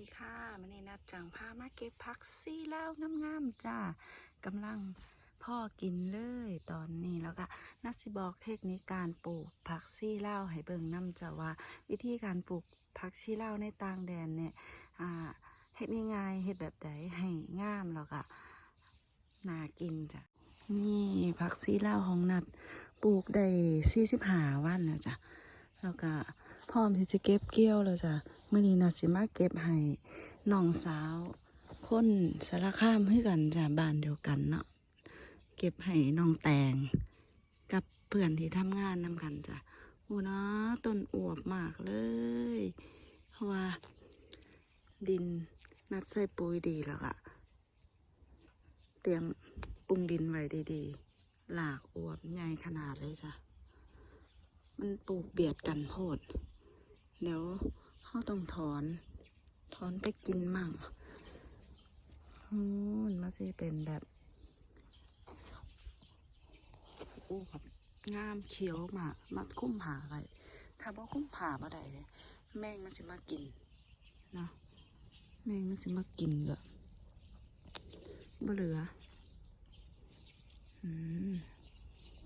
ดีค่ะมันนี้นัดจังพามาเก็บผักซี่เล่าวงามๆจ้ากำลังพ่อกินเลยตอนนี้แล้วก็นัดสิบอกเทคนิคการปลูกผักซี่เล่าให้เบิ่งน้ำจะว่า วิธีการปลูกผักซี่เล่าในต่างแดนเนี่ยอ่าเฮ็ดง่ายๆเฮ็ดแบบใดให้งามแล้วก็น่ากินจ้ะนี่ผักซี่เล่าของนัดปลูกได้สี่สิบห้าวันแล้วจ้ะแล้วก็พร้อมที่จะเก็บเกี่ยวแล้วจ้ะ มื่อนี้นาสิมาเก็บให้น้องสาวคนสารคามให้กันจ้ะบ้านเดียวกันเนาะเก็บให้น้องแตงกับเพื่อนที่ทำงานนำกันจ้ะโอ้นะต้นอวบมากเลย เพราะว่า ดินนัดใส่ปุ๋ยดีแล้วอะเตรียมปรุงดินไว้ดีๆ หลากอวบใหญ่ขนาดเลยจ้ะ มันปลูกเบียดกันโพด เดี๋ยว เขาต้องถอน ถอนไปกินมั่งอืมมันมาสิเป็นแบบโอ้แบบงามเขียวมามัดคุ้มผาไว้ถ้าบ่คุ้มผาบ่ได้เลยแมงมันจะมากินนะแมงมันจะมากินเลยบ่เหลือ อืม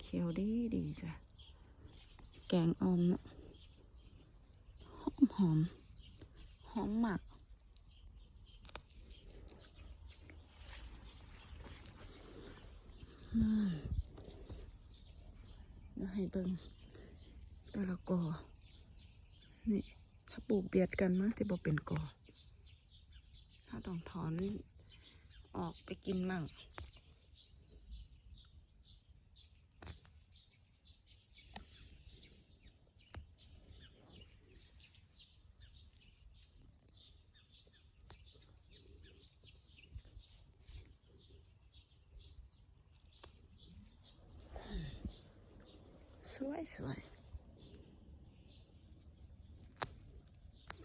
เขียวดีดีจ้ะ แกงออมเนาะ มหอม หอมหมักเดี๋ยวให้เบิ่งแต่ละกอ นี่ ถ้าปลูกเบียดกันมันจะบ่เป็นกอ ถ้าต้องถอนออกไปกินมั่ง วยสวย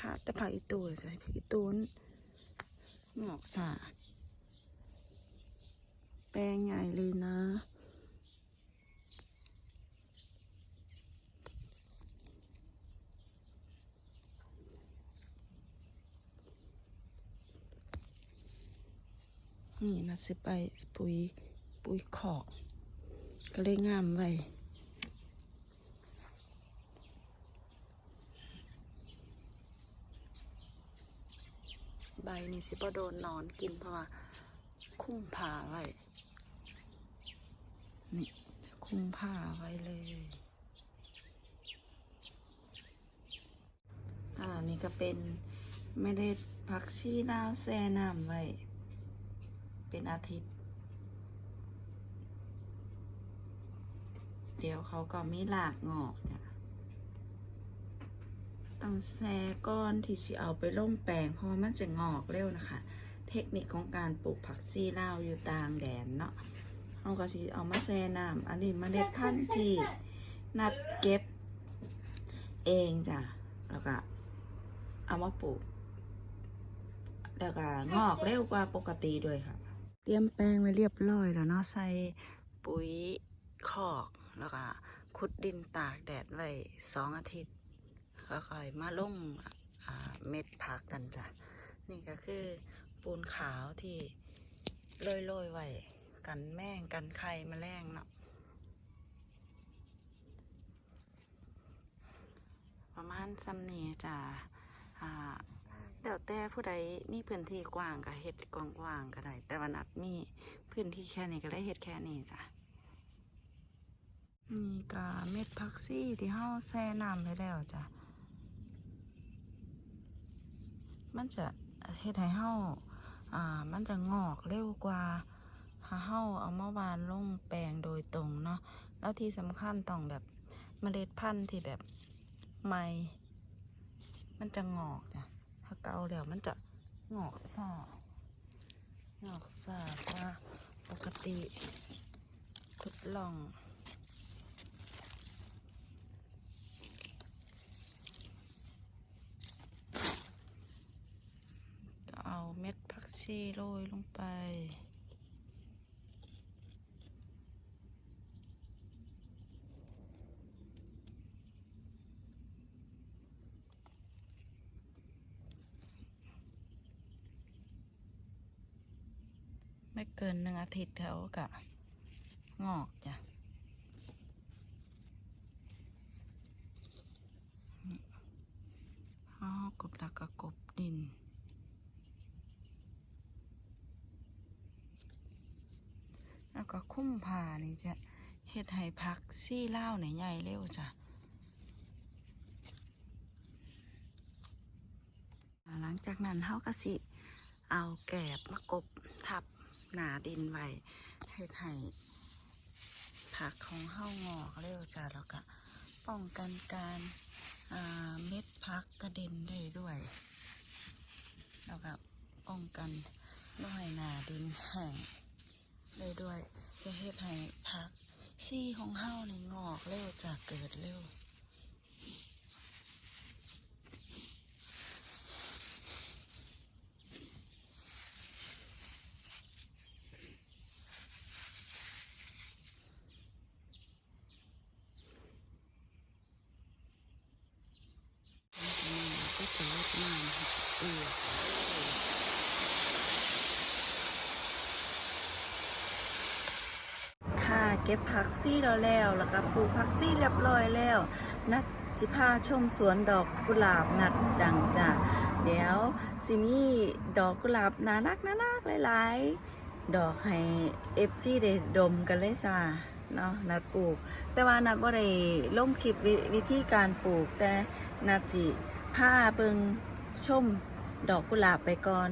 ค่ะแต่ผักอีตูเลยใช่ผักอีตูนหงอกสาแปลงใหญ่เลยนะนี่นะสิไปปุ๋ยปุ๋ยขอกก็เลยงามไว้ ใบนี่สิบ่โดนนอนกินเพราะว่าคุ้มผ้าไว้ นี่คุ้มผ้าไว้เลย อ่า นี่ก็เป็นเมล็ดผักชีลาวแซ่น้ำไว้ เป็นอาทิตย์ เดี๋ยวเขาก็มีหลากงอกเนี่ย ต้องแซก้อนที่สิเอาไปล่มแปลงเพราะมันจะงอกเร็วนะคะ เทคนิคของการปลูกผักซี่ลาวอยู่ต่างแดนเนาะเอาก็สิเอามาแซ่น้ำอันนี้มเมล็ดพันธุ์ที่นัดเก็บเองจ้ะแล้วก็เอามาปลูกแล้วก็งอกเร็วกว่าปกติด้วยค่ะ เตรียมแปลงไว้เรียบร้อยแล้วเนาะใส่ปุ๋ยคอกแล้วก็ขุดดินตากแดดไว้สองอาทิตย์ ค่อยมาลงอ่าเม็ดผักกันจ้ะ นี่ก็คือปูนขาวที่โรยๆไว้กันแม่งกันไข่แมลงเนาะประมาณซ้ำนี้จ้ะอ่าเดี๋ยวแต่ผู้ใดมีพื้นที่กว้างก็เฮ็ดกว้างๆก็ได้ แต่วันนัดมีพื้นที่แค่นี้ก็เลยเฮ็ดแค่นี้จ้ะนี่ก็เม็ดพักซี่ที่เฮาแช่น้ำไปแล้วจ้ะ มันจะเฮ็ดให้เฮาอ่า มันจะงอกเร็วกว่า ถ้าเฮาเอามาวานลงแปลงโดยตรงเนาะ แล้วที่สำคัญต้องแบบเมล็ดพันธุ์ที่แบบใหม่ มันจะงอกจ้ะถ้าเกาแล้วมันจะงอกซ่างอกซ่ากว่าปกติทดลอง ซี่โรยลงไป ไม่เกินหนึ่งอาทิตย์เขากะงอกจ้ะ ก็คุ้มผ่านี่จะเฮ็ดให้พักซี่เล่าวในใหญ่เร็วจ้ะหลังจากนั้นเขาก็สิเอาแกบมากบทับหนาดินไว้เฮ็ดให้ผักของเฮางอกเร็วจ้ะแล้วก็ป้องกันการเม็ดพักกระเด็นได้ด้วยแล้วก็ป้องกันด้วยหนาดินแห้ง ได้ด้วยจะเฮ็ดให้ผักซี่ของเฮานี่งอกเร็วจ้ะเกิดเร็ว ก็จะลดน้ำเอือค่ะเก็บผักซี่เราแล้วแล้วก็ปลูกผักซี่เรียบร้อยแล้ว นัดสิพาชมสวนดอกกุหลาบนัดดังจ้ะเดี๋ยวสิมีดอกกุหลาบน่ารักน่ารักหลาย ๆ ดอกให้เอฟซีได้ดมกันเลยจ้าเนาะนัดปลูก แต่ว่านัดบ่ได้ลงคลิปวิวิธีการปลูกแต่นัดจิผ้าเบิงชมดอกกุหลาบไปก่อน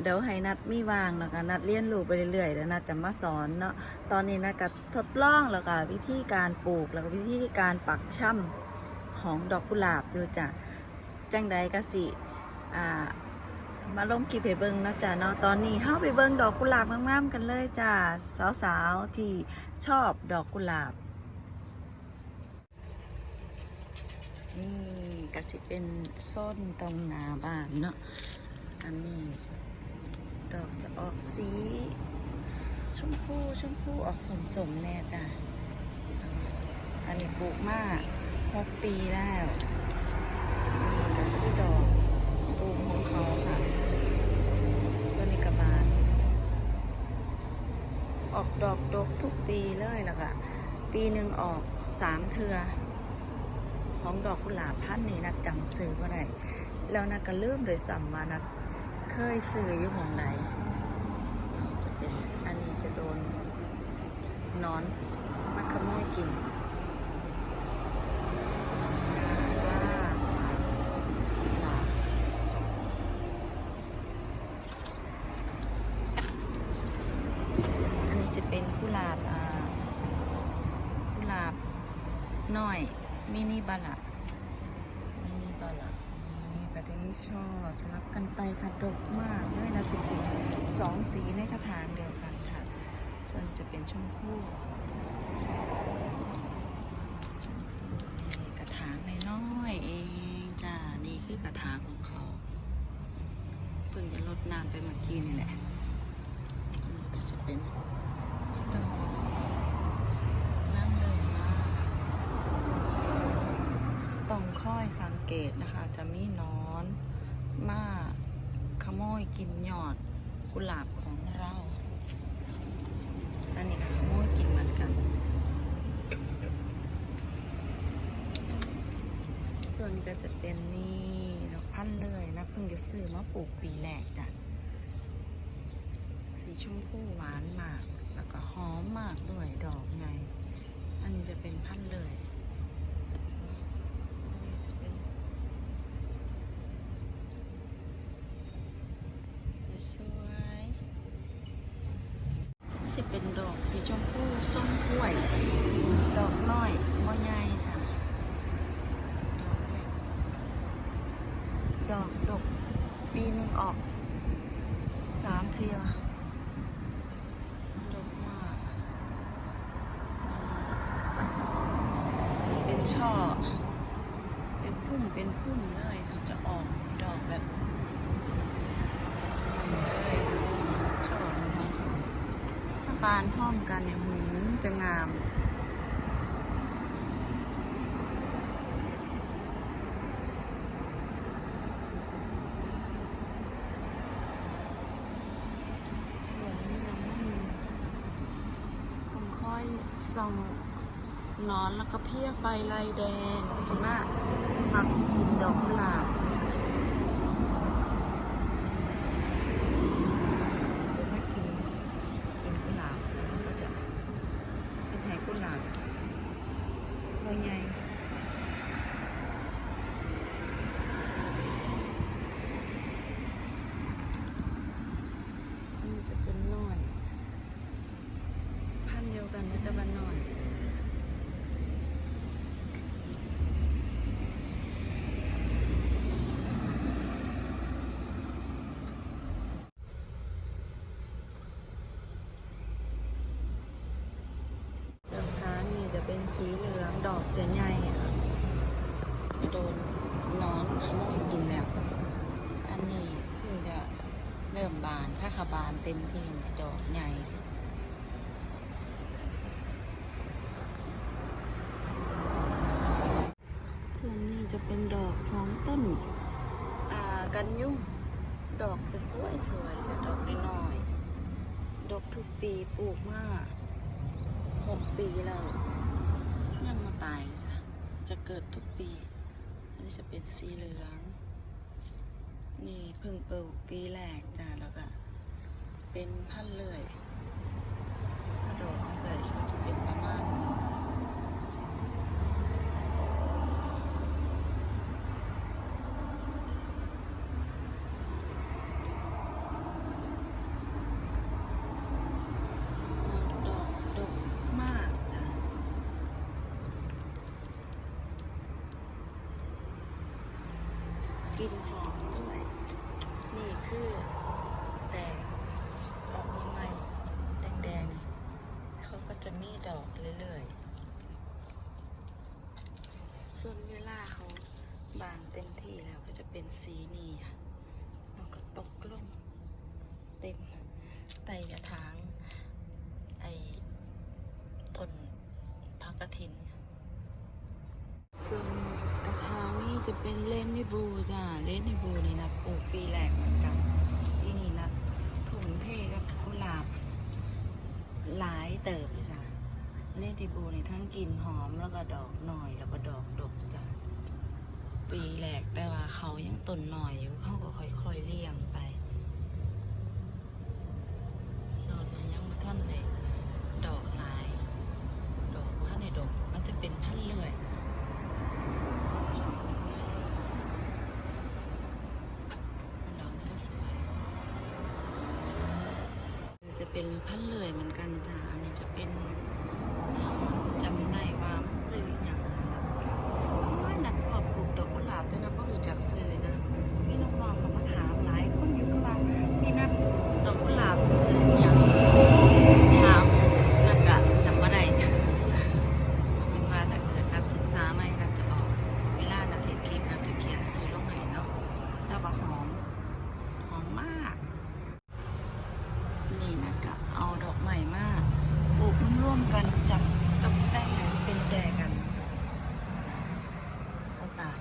เดี๋ยวให้นัดมีวางแล้วก็นัดเรียนรู้ไปเรื่อยๆเดี๋ยวนัดจะมาสอนเนาะตอนนี้นัดก็ทดลองแล้วก็วิธีการปลูกแล้วก็วิธีการปักช่ำของดอกกุหลาบอยู่จ้ะจังใดก็สิอ่ามาลงกีเพเบิงนะจ้ะเนาะตอนนี้เฮาไปเบิงดอกกุหลาบงามๆกันเลยจ้ะสาวๆที่ชอบดอกกุหลาบนี่ก็สิเป็นส้นตรงหนาบ้านเนาะอันนี้ ดอกจะออกสีชมพูชมพูออกสมๆแน่จ้ะอันนี้ปลูกมาหกปีแล้วนี่ก็คือดอกตูมของเขาค่ะตัวนี้กระบาลออกดอกดกทุกปีเลยแล้วก็ปีหนึ่งออกสามเทือ ของดอกกุหลาบพันนี้นัดจำซื้อก็ได้แล้วนัดก็เริ่มโดยสัมมานัด เคยซื้ออยู่หมองใดจะเป็นอันนี้จะโดนนอนมาขโมยกินว่าหลาบอันนี้จะเป็นกุหลาบอ่ากุหลาบน้อยมินิบาละมินิบาละนี่ก็จะมี ช่อสลับกันไปค่ะดกมากเลยนะจะเป็นสองสีในกระถางเดียวกันค่ะส่วนจะเป็นชมพู่กระถางน้อยเองจ้านี่คือกระถางของเขาเพิ่งจะลดน้ำไปเมื่อกี้นี่แหละก็จะเป็นนั่งเลยมาต้องค่อยสังเกตนะคะจะมีหนอน มาขโมยกินยอดกุหลาบของเรา อันนี้ขโมยกินเหมือนกัน ตัวนี้ก็จะเป็นนี่ดอกพันเลยนะเพิ่งจะซื้อมาปลูกปีแรกจ้ะสีชมพูหวานมาก แล้วก็หอมมากด้วยดอกไง อันนี้จะเป็นพันเลยอันนี้จะเป็นสวยๆสิเป็นดอกสีชมพูส้มกล้วย ดอกน้อยบ่ใหญ่จ้ะ ดอกเล็ก ดอกดก ปีหนึ่งออกสามเทีย ดกมาก เป็น ช่อ เป็นพุ่มเป็นพุ่มเลยเขาจะออกดอกแบบเลยช่อของเขาถ้าบานพร้อมกันเนี่ยหืมจะงาม ส่องนอน แล้วก็เพี้ยไฟลายแดงสิมามักกินดอกกุหลาบสิมากินกินกุหลาบแล้วก็จะเป็นไหกุหลาบใบใหญ่อันนี้จะเป็นน้อย พันธุ์เดียวกันในตะวันนอยจางท้างนี่จะเป็น สีเหลืองดอกจะใหญ่โดนนอนขโมยกินแล้ว อันนี้เพิ่งจะเริ่มบานถ้าขาบานเต็มที่มันจะดอกใหญ่ส่วนนี้จะเป็นดอกของต้นกันยุ่งดอกจะสวยสวยๆจะดอกน้อยๆดอกทุกปีปลูกมาหกปีแล้ว ตายเลยจ้ะจะเกิดทุกปี อันนี้จะเป็นสีเหลือง นี่เพิ่งเปิดปีแรกจ้ะแล้วก็เป็นพันธุ์เลื่อยถ้าดอกใส่ก็จะเป็นประมาณนี้ ดอกดกมากจ้ะกลิ่นหอมด้วย นี่คือแตกออกมาใหม่แดงๆนี่เขาก็จะมีดอก เรื่อยๆ ส่วนเวลาเขาบานเต็มที่แล้วก็จะเป็นสีนี้ค่ะแล้วก็ตกลงเต็มไตกระถาง ไอ้ต้นพักกระถิน ส่วนกระถางนี่จะเป็นเลนนิบูจ้าเลนนิบูนี่นะปลูกปีแรกเหมือนกันปีนี้นะถุงเทกับกุหลาบหลายเติบจ้ะ เลนนิบูนี่ทั้งกลิ่นหอมแล้วก็ดอกหน่อยแล้วก็ดอกดกจ้ะปีแรกแต่ว่าเขายังต้นหน่อยอยู่เขาก็ค่อยๆเลี้ยงไปดอกนี้ยังม่ท่านได้ดอกหลาย ดอกท่านในดอกมันจะเป็นพันเลื่อยดอกนี้ก็สวยจะเป็นพันเลื่อยเหมือนกันจ้าอันนี้จะเป็น จำได้ว่ามันซื้ออย่างนะครับโอ้ยนัดพอปลูกดอกกุหลาบแต่นับก็รู้จักซื้อนะมีน้องๆเขามาถามหลายคนอยู่ก็ว่าพี่นัดดอกกุหลาบซื้ออหย่าง ถามนักกะจำว่าได้จ้ะเอาเป็นว่าถ้าเกิดนักศึกษาไหมนักจะบอก เวลานักเรียนคลิปนักจะเขียนซื้อลงไหนเนาะแต่ว่าหอม หอมมาก นี่นะกะเอาดอกใหม่มากปลูกร่วมกันจับกับแต่งเป็นแจกันเอาตาย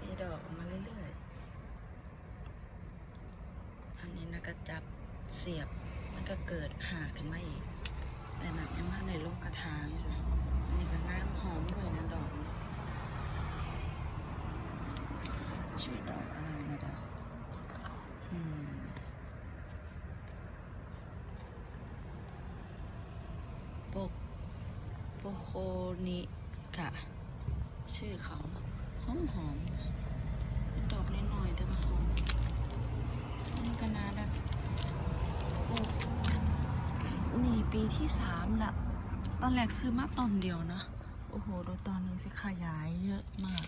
มีดอกออกมาเรื่อยๆ อันนี้นะก็จับ เสียบมันก็เกิดหาขึ้นมาอีก แต่หนักยังมาในลูกกระถางอยู่จ้ะอันนี้ก็น้ำหอมด้วยนะดอกนี้ชื่อดอกอะไรนะดอกอืมโปกโปโคนิกะ ชื่อเขาหอมหอมเป็นดอกน้อยๆแต่ว่าหอมนนี้ก็นานแล้วปลูก นี่ปีที่สามละตอนแรกซื้อมาต้นเดียวนะ โอ้โหดูตอนนี้สิขยายเยอะมาก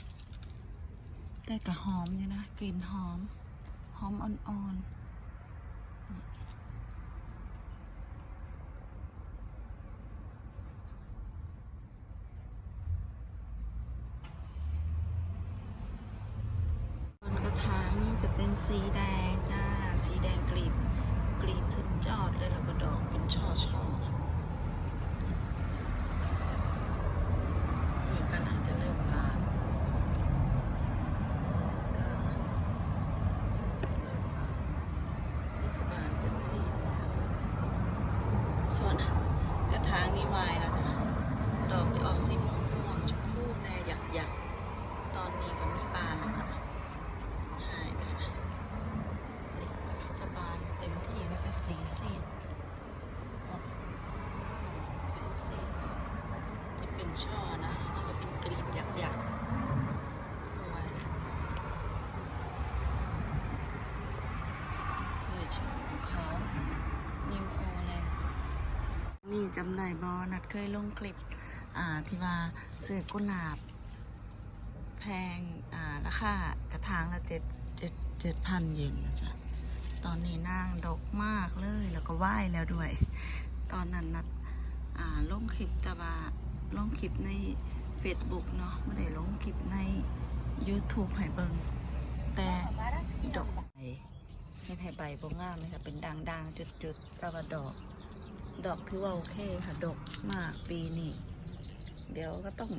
แต่ก็หอมอยู่นะ กลิ่นหอม หอมอ่อนๆต้นกระถางนี่จะเป็นสีแดงจ้า สีแดงกลีบ กลีบขึ้นยอดเลยแล้วก็ดอกเป็นช่อช่อๆนี่ก็น่าจะเริ่มบานส่วนก็เริ่มบานนะนี่ก็บานเต็มที่แล้วส่วน สีสีด สีสีจะเป็นช่อนะแล้วก็เป็นกรีบหยักๆสวยคือชื่อของเขานิวโอแลนด์นี่จำได้บอนัดเคยลงคลิป อ่า ที่ว่าซื้อกุหลาบ แพง อ่า ราคากระถางละเจ็ดเจ็ดเจ็ดพันเยนนะจ๊ะตอนนี้นางดกมากเลย แล้วก็ไหว้แล้วด้วย ตอนนั้นนัด อ่าลงคลิปแต่ว่าลงคลิปใน Facebook เนาะไม่ได้ลงคลิปใน YouTube ให้เบิงแต่ดอกใบเห็นให้ใบบ่งามเลยค่ะเป็นด่างๆ จุดๆแต่ว่าดอก ดอกถือว่าโอเคค่ะดอกมากปีนี้เดี๋ยวก็ต้อง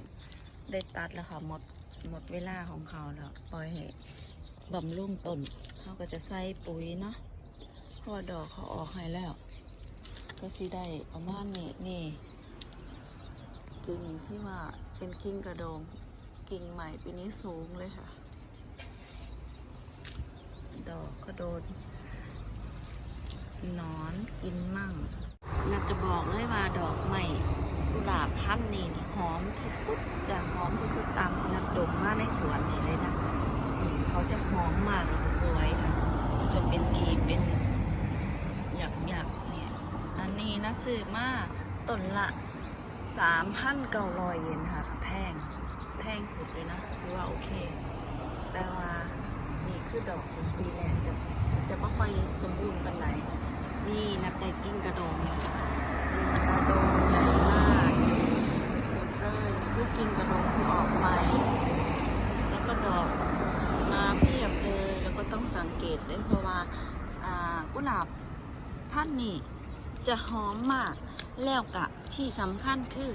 ได้ตัดแล้วค่ะหมดหมดเวลาของเขาแล้วปล่อยให้บำรุงต้นเขาก็จะใส่ปุ๋ยเนาะเพราะดอกเขาออกให้แล้ว ก็สิได้ประมาณนี้นี่กิ่งที่ว่าเป็นกิ่งกระโดง กิ่งใหม่ปีนี้สูงเลยค่ะ ดอกก็โดนนอนกินมั่งน่าจะบอกเลยว่าดอกใหม่กุหลาบพันนี้นี่หอมที่สุดจะหอมที่สุดตามที่นักดมมาในสวนนี่เลยนะเขาจะหอมมากสวยค่ะจะเป็นกีบเป็นหยักหยักๆเนี่ย อันนี้นะ ซื้อมาต้นละสามพันเก้าร้อยเยนค่ะแพงแพงสุดเลยนะถือว่าโอเค แต่ว่านี่คือดอกของปีแรกจะจะไม่ค่อยสมบูรณ์ปันไหนนี่นับได้กิ้งกระโดงเนี่ยกิ้งกระโดงใหญ่มากสุดเลยนี่คือกิ้งกระโดงที่ออกใหม่แล้วก็ดอกมาเพียบเลยแล้วก็ต้องสังเกตด้วยเพราะว่าอ่ากุหลาบพันนี่ จะหอมมาก แล้วกะที่สำคัญคือ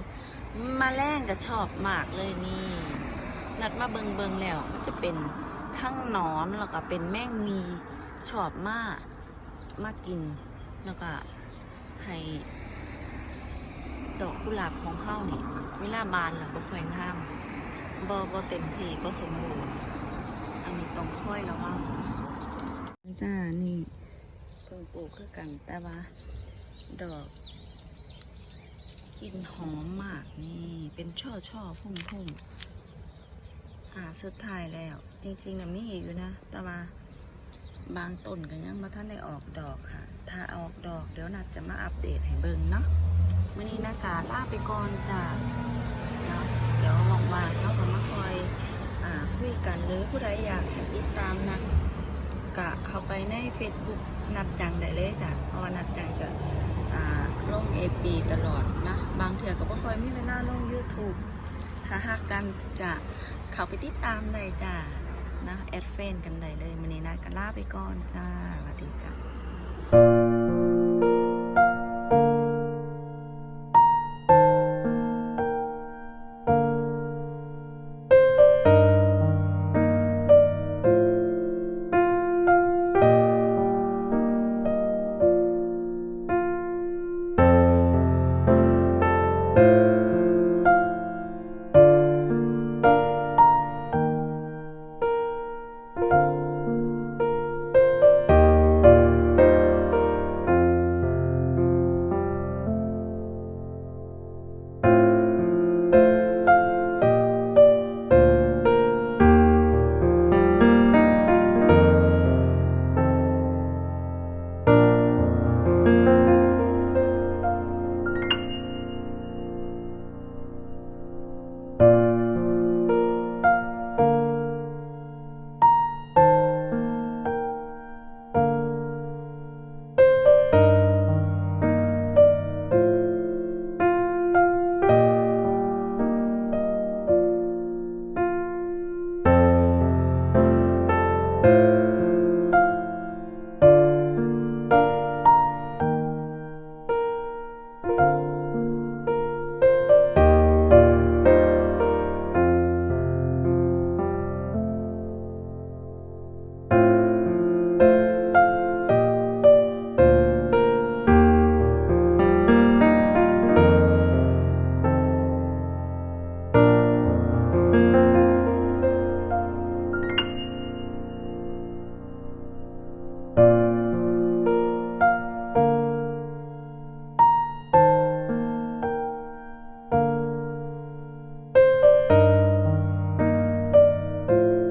มแมลงจะชอบมากเลยนี่นัดมาเบิงเบิงแล้วมันจะเป็นทั้งหนอนแล้วก็เป็นแมงมีชอบมากมากิน แล้วก็ให้ ดอกกุหลาบของเขานี่เวลาบานแล้วบ่ค่อยงามบ่บ่เต็มที่บ่สมบูรณ์อันนี้ต้องค่อยระวังจ้านี่เพิ่งปลูกคือกันแต่ว่า ดอกกลิ่นหอมมากนี่เป็นช่อช่อๆพุ่มพุ่มๆอ่าสุดท้ายแล้ว จริงๆนะมีอีกอยู่นะ แต่ว่าบางต้นก็ยังมาท่านได้ออกดอกค่ะ ถ้าออกดอกเดี๋ยวนัดจะมาอัปเดตให้เบิ่งเนาะมื่อนี้นากาล่าไปก่อนจ้าเนาะเดี๋ยวว่างๆเขาก็มาคอยอ่าคุยกันหรือผู้ใดอยากจะติดตามนัดกะเข้าไปใน Facebook นัดจังได้เลยจ้ะเพราะว่านัดจังจะ ลงเอปีตลอดนะ บางเถื่อก็บ่ค่อยมีเวลาลง YouTube ถ้าหากกันจะเข้าไปติดตามได้จ้านะแอดเฟนกันได้เลยมันนี้นะกันลาไปก่อนจ้าสวัสดีจ้า